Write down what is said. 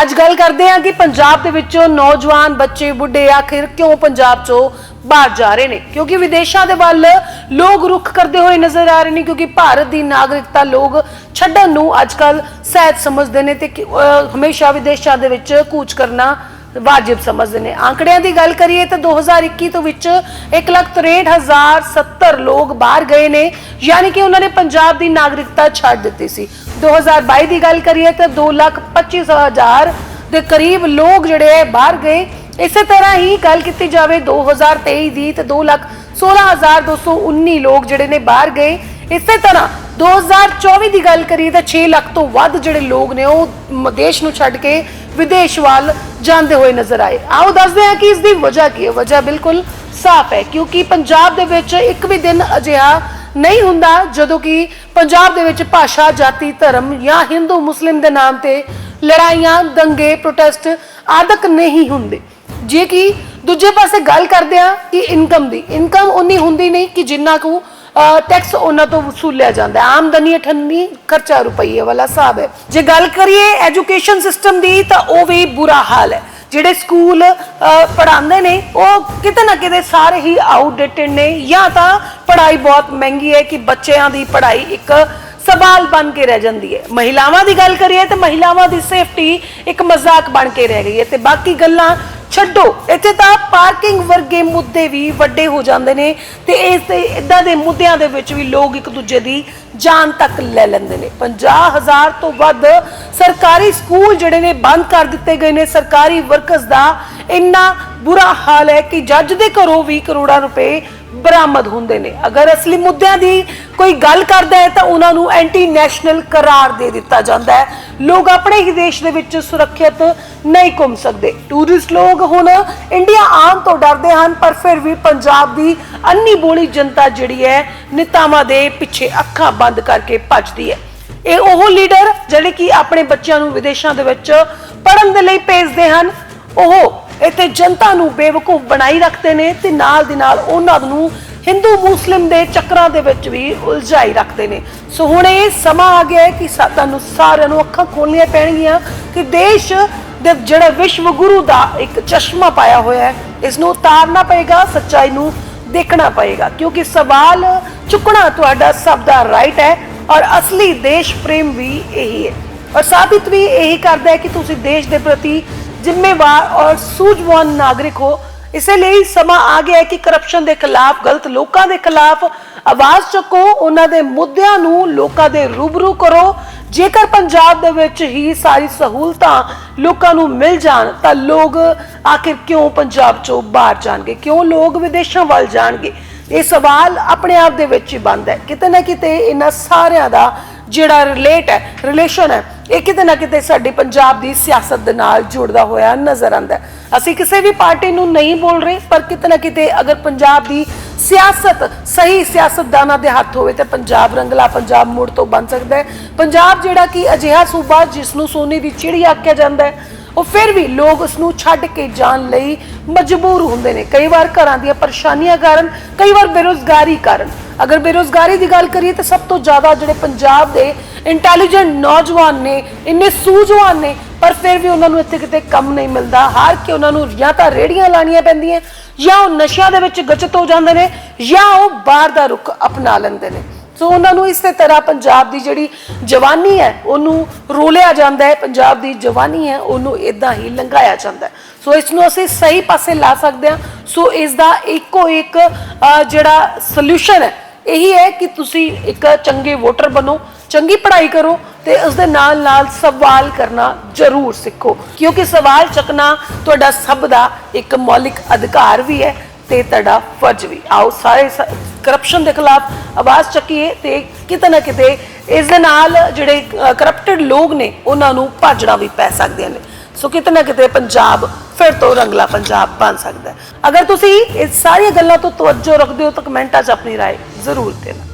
ਅੱਜ ਗੱਲ ਕਰਦੇ ਹਾਂ ਕਿ ਪੰਜਾਬ ਦੇ ਵਿੱਚੋਂ ਨੌਜਵਾਨ ਬੱਚੇ, ਬੁੱਢੇ ਆਖਿਰ ਕਿਉਂ ਪੰਜਾਬ ਚੋਂ ਬਾਹਰ ਜਾ ਰਹੇ ਨੇ? ਕਿਉਂਕਿ ਵਿਦੇਸ਼ਾਂ ਦੇ ਵੱਲ ਲੋਕ ਰੁਖ ਕਰਦੇ ਹੋਏ ਨਜ਼ਰ ਆ ਰਹੇ ਨੇ, ਕਿਉਂਕਿ ਭਾਰਤ ਦੀ ਨਾਗਰਿਕਤਾ ਲੋਕ ਛੱਡਣ ਨੂੰ ਅੱਜਕੱਲ ਸਹਿਜ ਸਮਝਦੇ ਨੇ ਤੇ ਹਮੇਸ਼ਾ ਵਿਦੇਸ਼ਾਂ ਦੇ ਵਿੱਚ ਕੂਚ ਕਰਨਾ ਵਾਜਿਬ ਸਮਝਦੇ ਨੇ। ਆંકੜਿਆਂ ਦੀ ਗੱਲ ਕਰੀਏ ਤਾਂ 2021 ਤੋਂ ਵਿੱਚ 163070 ਲੋਕ ਬਾਹਰ ਗਏ ਨੇ, ਯਾਨੀ ਕਿ ਉਹਨਾਂ ਨੇ ਪੰਜਾਬ ਦੀ ਨਾਗਰਿਕਤਾ ਛੱਡ ਦਿੱਤੀ ਸੀ। 2022 ਦੀ ਗੱਲ ਕਰੀਏ ਤਾਂ 225000 ਦੇ ਕਰੀਬ ਲੋਕ ਜਿਹੜੇ ਹੈ ਬਾਹਰ ਗਏ। ਇਸੇ ਤਰ੍ਹਾਂ ਹੀ ਗੱਲ ਕੀਤੀ ਜਾਵੇ 2023 ਦੀ ਤਾਂ 216219 ਲੋਕ ਜਿਹੜੇ ਨੇ ਬਾਹਰ ਗਏ। ਇਸੇ ਤਰ੍ਹਾਂ 2024 ਦੀ ਗੱਲ ਕਰੀਏ ਤਾਂ 6 ਲੱਖ ਤੋਂ ਵੱਧ ਜਿਹੜੇ ਲੋਕ ਨੇ ਉਹ ਦੇਸ਼ ਨੂੰ ਛੱਡ ਕੇ ਵਿਦੇਸ਼ ਵੱਲ ਜਾਂਦੇ ਹੋਏ ਨਜ਼ਰ ਆਏ। ਆਓ ਦੱਸਦੇ ਹਾਂ ਕਿ ਇਸ ਦੀ ਵਜ੍ਹਾ ਕੀ ਹੈ। ਵਜ੍ਹਾ ਬਿਲਕੁਲ ਸਾਫ਼ ਹੈ, ਕਿਉਂਕਿ ਪੰਜਾਬ ਦੇ ਵਿੱਚ ਇੱਕ ਵੀ ਦਿਨ ਅਜਿਹਾ ਨਹੀਂ ਹੁੰਦਾ ਜਦੋਂ ਕਿ ਪੰਜਾਬ ਦੇ ਵਿੱਚ ਭਾਸ਼ਾ, ਜਾਤੀ, ਧਰਮ ਜਾਂ ਹਿੰਦੂ, ਮੁਸਲਿਮ ਦੇ ਨਾਮ ਤੇ ਲੜਾਈਆਂ, ਦੰਗੇ ਪ੍ਰੋਟੈਸਟ ਆਦਿਕ ਨਹੀਂ ਹੁੰਦੇ। ਜੇ ਕਿ ਦੂਜੇ ਪਾਸੇ ਗੱਲ ਕਰਦੇ ਆ ਕਿ ਇਨਕਮ ਦੀ। ਇਨਕਮ ਉਨੀ ਹੁੰਦੀ ਨਹੀਂ ਕਿ ਜਿੰਨਾ ਕੁ ਟੈਕਸ ਉਹਨਾਂ ਤੋਂ ਵਸੂਲਿਆ ਜਾਂਦਾ ਹੈ। ਆਮਦਨੀ 98 ਖਰਚਾ ਰੁਪਈਏ ਵਾਲਾ ਹਿਸਾਬ ਹੈ। ਜੇ ਗੱਲ ਕਰੀਏ ਐਜੂਕੇਸ਼ਨ ਸਿਸਟਮ ਦੀ, ਤਾਂ ਉਹ ਵੀ ਬੁਰਾ ਹਾਲ ਹੈ। ਜਿਹੜੇ ਸਕੂਲ ਪੜਾਉਂਦੇ ਨੇ, ਉਹ ਕਿਤੇ ਨਾ ਕਿਤੇ ਸਾਰੇ ਹੀ ਆਊਟਡੇਟਡ ਨੇ। ਜਾਂ ਤਾਂ ਪੜ੍ਹਾਈ ਬਹੁਤ ਮਹਿੰਗੀ ਹੈ ਕਿ ਬੱਚਿਆਂ ਦੀ ਪੜ੍ਹਾਈ ਇੱਕ ਸਵਾਲ ਬਣ ਕੇ ਰਹਿ ਜਾਂਦੀ ਹੈ। ਮਹਿਲਾਵਾਂ ਦੀ ਗੱਲ ਕਰੀਏ, ਤਾਂ ਮਹਿਲਾਵਾਂ ਦੀ ਸੇਫਟੀ ਇੱਕ ਮਜ਼ਾਕ ਬਣ ਕੇ ਰਹਿ ਗਈ ਹੈ। ਤੇ ਬਾਕੀ ਗੱਲਾਂ ਛੱਡੋ। ਇੱਥੇ ਤਾਂ ਪਾਰਕਿੰਗ ਵਰਗੇ ਮੁੱਦੇ ਵੀ ਵੱਡੇ ਹੋ ਜਾਂਦੇ ਨੇ ਤੇ ਇਸ ਤੇ ਇਦਾਂ ਦੇ ਮੁੱਦਿਆਂ ਦੇ ਵਿੱਚ ਵੀ ਲੋਕ ਇੱਕ ਦੂਜੇ ਦੀ ਜਾਨ ਤੱਕ ਲੈ ਲੈਂਦੇ ਨੇ। 50000 ਤੋਂ ਵੱਧ ਸਰਕਾਰੀ ਸਕੂਲ ਜਿਹੜੇ ਨੇ ਬੰਦ ਕਰ ਦਿੱਤੇ ਗਏ ਨੇ। ਸਰਕਾਰੀ ਵਰਕਰਸ ਦਾ ਇੰਨਾ ਬੁਰਾ ਹਾਲ ਹੈ ਕਿ ਜੱਜ ਦੇ ਘਰੋਂ ਵੀ ਕਰੋੜਾਂ ਰੁਪਏ ਬਰਾਮਦ ਹੁੰਦੇ ਨੇ। ਅਗਰ ਅਸਲੀ ਮੁੱਦਿਆਂ ਦੀ ਕੋਈ ਗੱਲ ਕਰਦਾ ਹੈ ਤਾਂ ਉਹਨਾਂ ਨੂੰ ਐਂਟੀ ਨੈਸ਼ਨਲ ਕਰਾਰ ਦੇ ਦਿੱਤਾ ਜਾਂਦਾ ਹੈ। ਲੋਕ ਆਪਣੇ ਹੀ ਦੇਸ਼ ਦੇ ਵਿੱਚ ਸੁਰੱਖਿਅਤ ਨਹੀਂ ਘੁੰਮ ਸਕਦੇ। ਟੂਰਿਸਟ ਲੋਕ ਹੁਣ ਇੰਡੀਆ ਆਉਣ ਤੋਂ ਡਰਦੇ ਹਨ, ਪਰ ਫਿਰ ਵੀ ਪੰਜਾਬ ਦੀ ਅੰਨੀ ਬੋਲੀ ਜਨਤਾ ਜਿਹੜੀ ਹੈ, ਨਿਤਾਵਾਂ ਦੇ ਪਿੱਛੇ ਅੱਖਾਂ ਬੰਦ ਕਰਕੇ ਭੱਜਦੀ ਹੈ। ਇਹ ਉਹ ਲੀਡਰ ਜਿਹੜੇ ਕਿ ਆਪਣੇ ਬੱਚਿਆਂ ਨੂੰ ਵਿਦੇਸ਼ਾਂ ਦੇ ਵਿੱਚ ਪੜਨ ਦੇ ਲਈ ਭੇਜਦੇ ਹਨ, ਉਹ ਇੱਥੇ ਜਨਤਾ ਨੂੰ ਬੇਵਕੂਫ ਬਣਾਈ ਰੱਖਦੇ ਨੇ ਤੇ ਨਾਲ ਦੀ ਨਾਲ ਉਹਨਾਂ ਨੂੰ ਹਿੰਦੂ ਮੁਸਲਿਮ ਦੇ ਚੱਕਰਾਂ ਦੇ ਵਿੱਚ ਵੀ ਉਲਝਾਈ ਰੱਖਦੇ ਨੇ। ਸੋ ਹੁਣ ਇਹ ਸਮਾਂ ਆ ਗਿਆ ਹੈ ਕਿ ਸਾਨੂੰ ਸਾਰਿਆਂ ਨੂੰ ਅੱਖਾਂ ਖੋਲਣੀਆਂ ਪੈਣਗੀਆਂ ਕਿ ਦੇਸ਼ ਦੇ ਜਿਹੜਾ ਵਿਸ਼ਵ ਗੁਰੂ ਦਾ ਇੱਕ ਚਸ਼ਮਾ ਪਾਇਆ ਹੋਇਆ ਹੈ, ਇਸ ਨੂੰ ਉਤਾਰਨਾ ਪਏਗਾ, ਸੱਚਾਈ ਨੂੰ ਦੇਖਣਾ ਪਏਗਾ। ਕਿਉਂਕਿ ਸਵਾਲ ਚੁੱਕਣਾ ਤੁਹਾਡਾ ਸਭ ਦਾ ਰਾਈਟ ਹੈ ਔਰ ਅਸਲੀ ਦੇਸ਼ ਪ੍ਰੇਮ ਵੀ ਇਹੀ ਹੈ। ਔਰ ਸਾਬਿਤ ਵੀ ਇਹੀ ਕਰਦਾ ਹੈ ਕਿ ਤੁਸੀਂ ਦੇਸ਼ ਦੇ ਪ੍ਰਤੀ ਜ਼ਿੰਮੇਵਾਰ ਔਰ ਸੂਝਵਾਨ ਨਾਗਰਿਕ ਹੋ। ਇਸੇ ਲਈ ਸਮਾਂ ਆ ਗਿਆ ਹੈ ਕਿ ਕਰਪਸ਼ਨ ਦੇ ਖਿਲਾਫ, ਗਲਤ ਲੋਕਾਂ ਦੇ ਖਿਲਾਫ ਆਵਾਜ਼ ਚੱਕੋ, ਉਹਨਾਂ ਦੇ ਮੁੱਦਿਆਂ ਨੂੰ ਲੋਕਾਂ ਦੇ ਰੂਬਰੂ ਕਰੋ। ਜੇਕਰ ਪੰਜਾਬ ਦੇ ਵਿੱਚ ਹੀ ਸਾਰੀ ਸਹੂਲਤਾਂ ਲੋਕਾਂ ਨੂੰ ਮਿਲ ਜਾਣ, ਤਾਂ ਲੋਕ ਆਖਿਰ ਕਿਉਂ ਪੰਜਾਬ ਚੋਂ ਬਾਹਰ ਜਾਣਗੇ? ਕਿਉਂ ਲੋਕ ਵਿਦੇਸ਼ਾਂ ਵੱਲ ਜਾਣਗੇ? ਇਹ ਸਵਾਲ ਆਪਣੇ ਆਪ ਦੇ ਵਿੱਚ ਹੀ ਬੰਦ ਹੈ। ਕਿਤੇ ਨਾ ਕਿਤੇ ਇਹਨਾਂ ਸਾਰਿਆਂ ਦਾ ਜਿਹੜਾ ਰਿਲੇਟ ਹੈ ਰਿਲੇਸ਼ਨ ਹੈ ਇਹ ਕਿਤੇ ਨਾ ਕਿਤੇ ਸਾਡੀ ਪੰਜਾਬ ਦੀ ਸਿਆਸਤ ਦੇ ਨਾਲ ਜੁੜਦਾ ਹੋਇਆ ਨਜ਼ਰ ਆਉਂਦਾ ਅਸੀਂ ਕਿਸੇ ਵੀ ਪਾਰਟੀ ਨੂੰ ਨਹੀਂ ਬੋਲ ਰਹੇ, ਪਰ ਕਿਤੇ ਨਾ ਕਿਤੇ ਅਗਰ ਪੰਜਾਬ ਦੀ ਸਿਆਸਤ, ਸਹੀ ਸਿਆਸਤਦਾਨਾਂ ਦੇ ਹੱਥ ਹੋਵੇ ਤਾਂ ਪੰਜਾਬ ਰੰਗਲਾ ਪੰਜਾਬ ਮੁੜ ਤੋਂ ਬਣ ਸਕਦਾ ਹੈ। ਪੰਜਾਬ ਜਿਹੜਾ ਕਿ ਅਜਿਹਾ ਸੂਬਾ ਜਿਸ ਨੂੰ ਸੋਨੇ ਦੀ ਚਿੜੀ ਆਖਿਆ ਜਾਂਦਾ ਹੈ, ਉਹ ਫਿਰ ਵੀ ਲੋਕ ਉਸ ਨੂੰ ਛੱਡ ਕੇ ਜਾਣ ਲਈ ਮਜਬੂਰ ਹੁੰਦੇ ਨੇ। ਕਈ ਵਾਰ ਘਰਾਂ ਦੀਆਂ ਪਰੇਸ਼ਾਨੀਆਂ ਕਾਰਨ, ਕਈ ਵਾਰ ਬੇਰੋਜ਼ਗਾਰੀ ਕਾਰਨ। ਅਗਰ ਬੇਰੋਜ਼ਗਾਰੀ ਦੀ ਗੱਲ ਕਰੀਏ ਤਾਂ ਸਭ ਤੋਂ ਜ਼ਿਆਦਾ ਜਿਹੜੇ ਪੰਜਾਬ ਦੇ ਇੰਟੈਲੀਜੈਂਟ ਨੌਜਵਾਨ ਨੇ, ਇੰਨੇ ਸੂਝਵਾਨ ਨੇ ਪਰ ਫਿਰ ਵੀ ਉਹਨਾਂ ਨੂੰ ਇੱਥੇ ਕਿਤੇ ਕੰਮ ਨਹੀਂ ਮਿਲਦਾ। ਹਾਰ ਕੇ ਉਹਨਾਂ ਨੂੰ ਜਾਂ ਤਾਂ ਰੇੜੀਆਂ ਲਾਣੀਆਂ ਪੈਂਦੀਆਂ, ਜਾਂ ਉਹ ਨਸ਼ਿਆਂ ਦੇ ਵਿੱਚ ਗਚਤ ਹੋ ਜਾਂਦੇ ਨੇ, ਜਾਂ ਉਹ ਬਾਹਰ ਦਾ ਰੁਖ ਅਪਣਾ ਲੈਂਦੇ ਨੇ। ਸੋ ਉਹਨਾਂ ਨੂੰ ਇਸੇ ਤਰ੍ਹਾਂ ਪੰਜਾਬ ਦੀ ਜਿਹੜੀ ਜਵਾਨੀ ਹੈ, ਉਹਨੂੰ ਰੋਲਿਆ ਜਾਂਦਾ ਹੈ। ਪੰਜਾਬ ਦੀ ਜਵਾਨੀ ਹੈ, ਉਹਨੂੰ ਇਦਾਂ ਹੀ ਲੰਘਾਇਆ ਜਾਂਦਾ ਸੋ ਇਸ ਨੂੰ ਅਸੀਂ ਸਹੀ ਪਾਸੇ ਲਾ ਸਕਦੇ ਹਾਂ। ਸੋ ਇਸ ਦਾ ਇੱਕੋ ਇੱਕ ਜਿਹੜਾ ਸੋਲੂਸ਼ਨ ਹੈ, ਇਹੀ ਹੈ ਕਿ ਤੁਸੀਂ ਇੱਕ ਚੰਗੇ ਵੋਟਰ ਬਣੋ, ਚੰਗੀ ਪੜ੍ਹਾਈ ਕਰੋ ਤੇ ਉਸ ਦੇ ਨਾਲ ਨਾਲ ਸਵਾਲ ਕਰਨਾ ਜ਼ਰੂਰ ਸਿੱਖੋ ਕਿਉਂਕਿ ਸਵਾਲ ਚੱਕਣਾ ਤੁਹਾਡਾ ਸਭ ਦਾ ਇੱਕ ਮੌਲਿਕ ਅਧਿਕਾਰ ਵੀ ਹੈ ਤੇ ਤੁਹਾਡਾ ਫਰਜ਼ ਵੀ ਆਓ ਸਾਰੇ ਕਰਪਸ਼ਨ ਦੇ ਖਿਲਾਫ ਆਵਾਜ਼ ਚੱਕੀਏ ਤੇ ਕਿਤੇ ਨਾ ਕਿਤੇ ਇਸ ਦੇ ਨਾਲ ਜਿਹੜੇ ਕਰਪਟਡ ਲੋਕ ਨੇ ਉਹਨਾਂ ਨੂੰ ਭਾਜਣਾ ਵੀ ਪੈ ਸਕਦੇ ਨੇ ਸੋ ਕਿਤੇ ਨਾ ਕਿਤੇ ਪੰਜਾਬ ਫਿਰ ਤੋਂ ਰੰਗਲਾ ਪੰਜਾਬ ਬਣ ਸਕਦਾ ਹੈ ਅਗਰ ਤੁਸੀਂ ਇਸ ਸਾਰੀਆਂ ਗੱਲਾਂ ਤੋਂ ਤਵੱਜੋ ਰੱਖਦੇ ਹੋ ਤਾਂ ਕਮੈਂਟਾਂ 'ਚ ਆਪਣੀ رائے ਜ਼ਰੂਰ ਦੇਣਾ